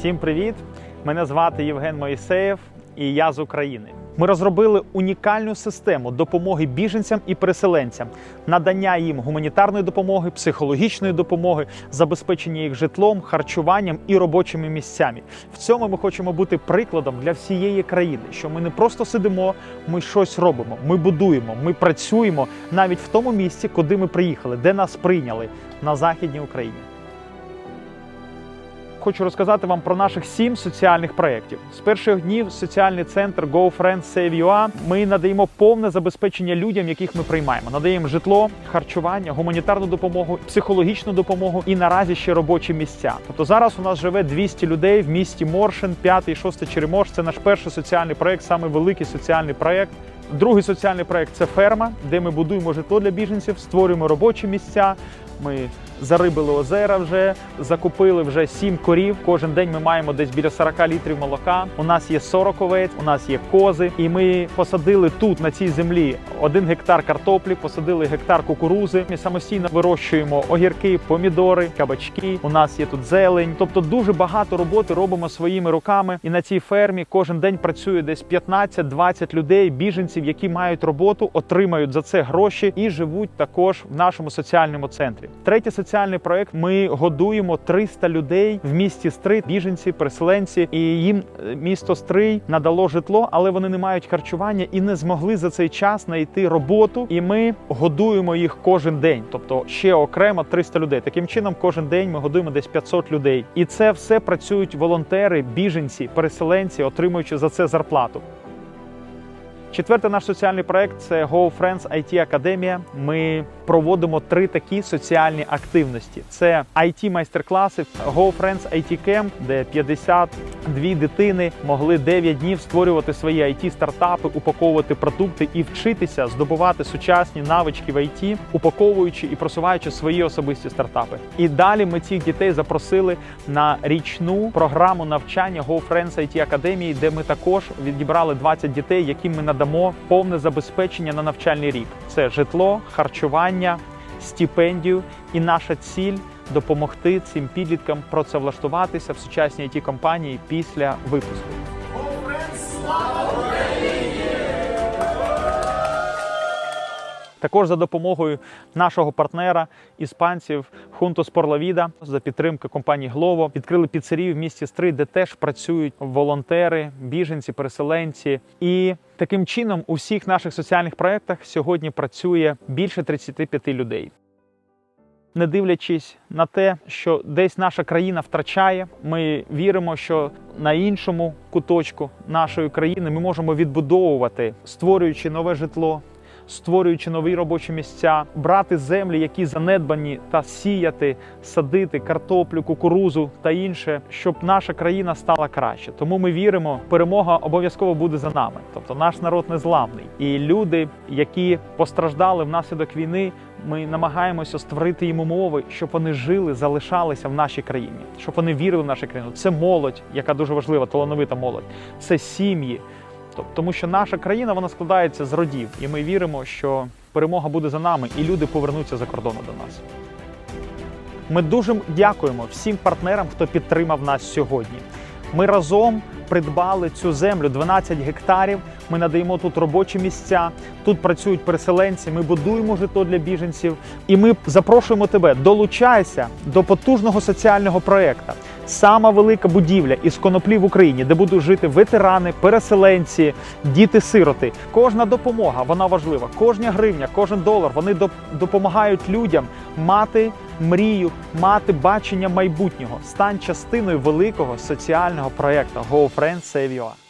Всім привіт! Мене звати Євген Моїсеєв і я з України. Ми розробили унікальну систему допомоги біженцям і переселенцям, надання їм гуманітарної допомоги, психологічної допомоги, забезпечення їх житлом, харчуванням і робочими місцями. В цьому ми хочемо бути прикладом для всієї країни, що ми не просто сидимо, ми щось робимо, ми будуємо, ми працюємо навіть в тому місці, куди ми приїхали, де нас прийняли на західній Україні. Хочу розказати вам про наших сім соціальних проєктів. З перших днів соціальний центр Go Save UA ми надаємо повне забезпечення людям, яких ми приймаємо. Надаємо житло, харчування, гуманітарну допомогу, психологічну допомогу і наразі ще робочі місця. Тобто зараз у нас живе 200 людей в місті Моршин, 5 і 6 Черемош. Це наш перший соціальний проєкт, саме великий соціальний проєкт. Другий соціальний проєкт це ферма, де ми будуємо житло для біженців, створюємо робочі місця. Ми зарибили озера вже, закупили вже сім корів. Кожен день ми маємо десь біля 40 літрів молока. У нас є 40 овець, у нас є кози. І ми посадили тут, на цій землі, один гектар картоплі, посадили гектар кукурузи. Ми самостійно вирощуємо огірки, помідори, кабачки. У нас є тут зелень. Тобто дуже багато роботи робимо своїми руками. І на цій фермі кожен день працює десь 15-20 людей, біженців, які мають роботу, отримають за це гроші і живуть також в нашому соціальному центрі. Третій соціальний проект. Ми годуємо 300 людей в місті Стрий, біженці, переселенці, і їм е, місто Стрий надало житло, але вони не мають харчування і не змогли за цей час знайти роботу. І ми годуємо їх кожен день, тобто ще окремо 300 людей. Таким чином, кожен день ми годуємо десь 500 людей. І це все працюють волонтери, біженці, переселенці, отримуючи за це зарплату. Четвертий наш соціальний проект це Go Friends IT Академія. Ми проводимо три такі соціальні активності: це it майстер-класи, Go Friends IT Camp, де 52 дитини могли 9 днів створювати свої it стартапи, упаковувати продукти і вчитися здобувати сучасні навички в IT, упаковуючи і просуваючи свої особисті стартапи. І далі ми цих дітей запросили на річну програму навчання Go Friends IT Академії, де ми також відібрали 20 дітей, яким ми надамо повне забезпечення на навчальний рік. Це житло, харчування, стипендію, і наша ціль допомогти цим підліткам працевлаштуватися в сучасній it компанії після випуску. Також за допомогою нашого партнера іспанців la Vida, за підтримки компанії Glovo відкрили піцерію в місті Стрий, де теж працюють волонтери, біженці, переселенці. І таким чином у всіх наших соціальних проєктах сьогодні працює більше 35 людей. Не дивлячись на те, що десь наша країна втрачає, ми віримо, що на іншому куточку нашої країни ми можемо відбудовувати, створюючи нове житло, створюючи нові робочі місця, брати землі, які занедбані, та сіяти, садити картоплю, кукурузу та інше, щоб наша країна стала краще. Тому ми віримо, перемога обов'язково буде за нами. Тобто наш народ незламний. І люди, які постраждали внаслідок війни, ми намагаємося створити їм умови, щоб вони жили, залишалися в нашій країні, щоб вони вірили в нашу країну. Це молодь, яка дуже важлива, талановита молодь, це сім'ї. Тобто, тому що наша країна вона складається з родів, і ми віримо, що перемога буде за нами, і люди повернуться за кордону до нас. Ми дуже дякуємо всім партнерам, хто підтримав нас сьогодні. Ми разом придбали цю землю 12 гектарів. Ми надаємо тут робочі місця. Тут працюють переселенці. Ми будуємо житло для біженців. І ми запрошуємо тебе. Долучайся до потужного соціального проекту. Сама велика будівля із коноплі в Україні, де будуть жити ветерани, переселенці, діти-сироти. Кожна допомога вона важлива. Кожна гривня, кожен долар вони доп- допомагають людям мати мрію, мати бачення майбутнього. Стань частиною великого соціального проекту Go Save UA.